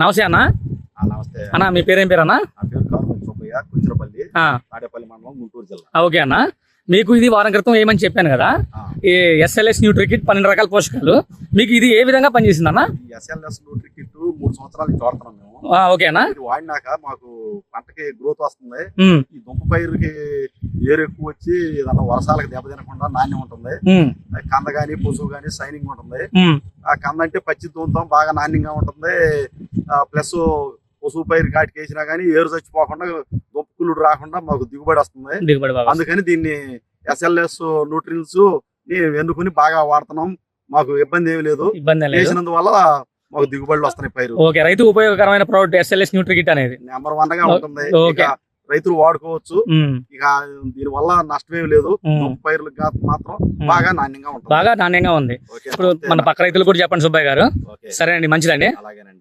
నమస్తే అన్న. నమస్తే. అన్న మీ పేరేం పేరు అన్న ఆ, తాడేపల్లి మండలం గుంటూరు జిల్లా. ఓకే అన్న. మీకు ఇది వారం క్రితం ఏమని చెప్పాను కదా? ఈ ఎస్ఎల్ఎస్ న్యూట్రికిట్ పన్నెండు రకాల పోషకాలు. మీకు ఇది ఏ విధంగా పనిచేసింది అన్న? ఎస్ఎల్ఎస్ న్యూట్రి కిట్ మూడు సంవత్సరాల వాడుతున్నాం మేము. వాడినాక మాకు పంటకి గ్రోత్ వస్తుంది. ఈ దుంప పైరుకి ఏరు ఎక్కువ వచ్చి ఏదన్నా వర్షాలకు దెబ్బ తినకుండా నాణ్యం ఉంటుంది. కంద కానీ పశువు కానీ సైనింగ్ ఉంటుంది. ఆ కంద అంటే పచ్చి దుంతం బాగా నాణ్యంగా ఉంటుంది. ప్లస్ పశువు పైరు కాటికి వేసినా కానీ ఏరు చచ్చిపోకుండా దుంప కుళ్ళుడు రాకుండా మాకు దిగుబడి వస్తుంది. అందుకని దీన్ని ఎస్ఎల్ఎస్ న్యూట్రియన్స్ని ఎన్నుకుని బాగా వాడుతున్నాం. మాకు ఇబ్బంది ఏమీ లేదు. వేసినందువల్ల మాకు దిగుబడులు వస్తున్నాయి పైరు. ఓకే రైతు ఉపయోగకరమైన ప్రోడక్ట్ ఎస్ఎల్ఎస్ న్యూట్రికిట్ అనేది. నెంబర్ వన్గా ఉంటుంది. రైతులు వాడుకోవచ్చు. ఇక దీని వల్ల నష్టమేమి లేదు. గా- మాత్రం. బాగా నాణ్యంగా ఉంటుంది. బాగా నాణ్యంగా ఉంది. ఇప్పుడు మన. పక్క రైతులు కూడా చెప్పండి సుబ్బయ్య గారు. సరే అండి మంచిదండి. అలాగేనండి.